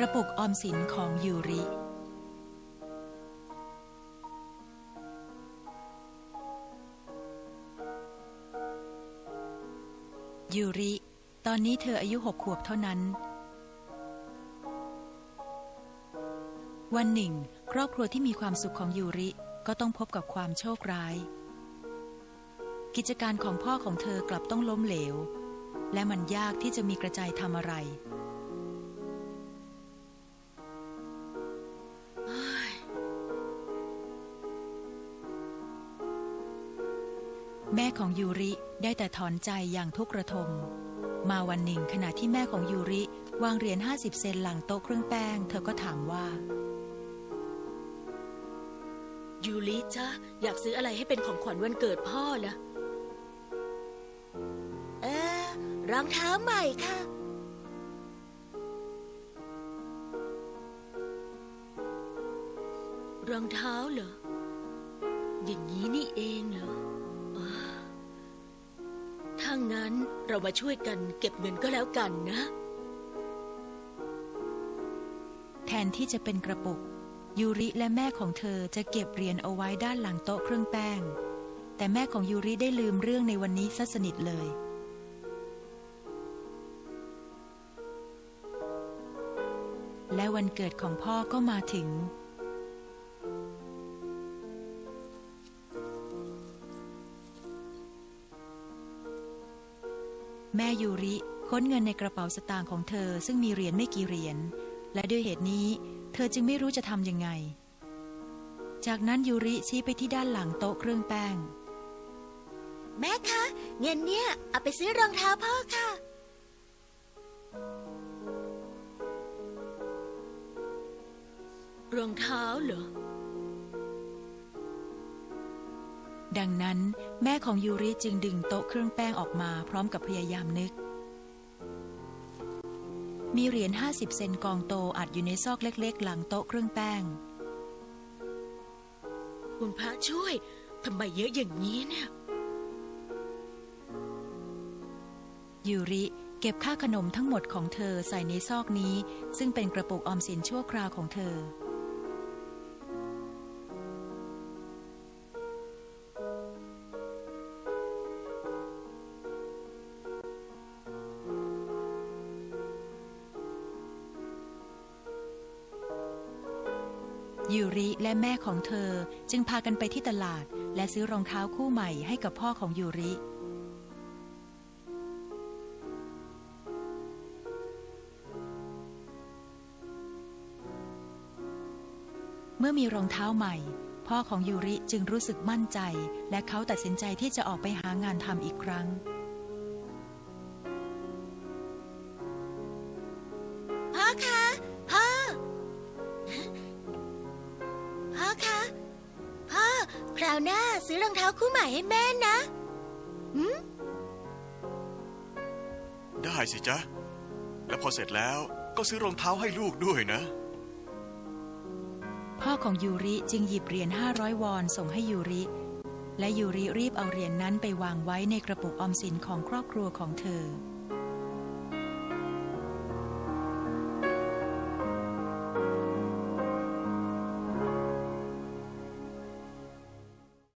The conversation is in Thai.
ระปุกออมสินของยูริ ยูริ ตอนนี้เธออายุหกขวบเท่านั้น วันหนึ่ง ครอบครัวที่มีความสุขของยูริก็ต้องพบกับความโชคร้าย กิจการของพ่อของเธอกลับต้องล้มเหลว และมันยากที่จะมีกระจายทำอะไร แม่ของยูริได้แต่ถอนใจอย่างทุกข์ระทม มาวันหนึ่งขณะที่แม่ของยูริวางเหรียญ50 เซนหลังโต๊ะเครื่องแป้ง เธอก็ถามว่า ยูริจ้ะอยากซื้ออะไรให้เป็นของขวัญวันเกิดพ่อล่ะเออรองเท้าใหม่ค่ะ รองเท้าเหรออย่างนี้นี่เองเหรอ ถ้างั้นเรามาช่วยกันเก็บเงินก็แล้วกันนะ แทนที่จะเป็นกระปุก ยูริและแม่ของเธอจะเก็บเหรียญเอาไว้ด้านหลังโต๊ะเครื่องแป้ง แต่แม่ของยูริได้ลืมเรื่องในวันนี้ซะสนิทเลยและวันเกิดของพ่อก็มาถึง แม่ยูริค้นเงินในกระเป๋าสตางค์ของเธอซึ่งมีเหรียญไม่กี่เหรียญ และด้วยเหตุนี้ เธอจึงไม่รู้จะทำยังไง จากนั้นยูริชี้ไปที่ด้านหลังโต๊ะเครื่องแป้ง แม่คะ เงินเนี่ย เอาไปซื้อรองเท้าพ่อค่ะ รองเท้าเหรอ ดังนั้นแม่ของยูริจึงดึงโต๊ะเครื่องแป้งออกมาพร้อมกับพยายามนึก มีเหรียญ 50 เซนกองโตอัดอยู่ในซอกเล็กๆ หลังโต๊ะเครื่องแป้ง คุณพระช่วยทำไมเยอะอย่างนี้เนี่ย ยูริเก็บค่าขนมทั้งหมดของเธอใส่ในซอกนี้ ซึ่งเป็นกระปุกออมสินชั่วคราวของเธอ ยูริและแม่ของเธอจึงพากันไปที่ตลาด และซื้อรองเท้าคู่ใหม่ให้กับพ่อของยูริ เมื่อมีรองเท้าใหม่ พ่อของยูริจึงรู้สึกมั่นใจ และเขาตัดสินใจที่จะออกไปหางานทำอีกครั้ง คราวหน้าซื้อรองเท้าคู่ใหม่ให้แม่นะได้สิจ๊ะ แล้วพอเสร็จแล้วก็ซื้อรองเท้าให้ลูกด้วยนะ พ่อของยูริจึงหยิบเหรียญ500 วอนส่งให้ยูริ และยูริรีบเอาเหรียญนั้นไปวางไว้ในกระปุกออมสินของครอบครัวของเธอ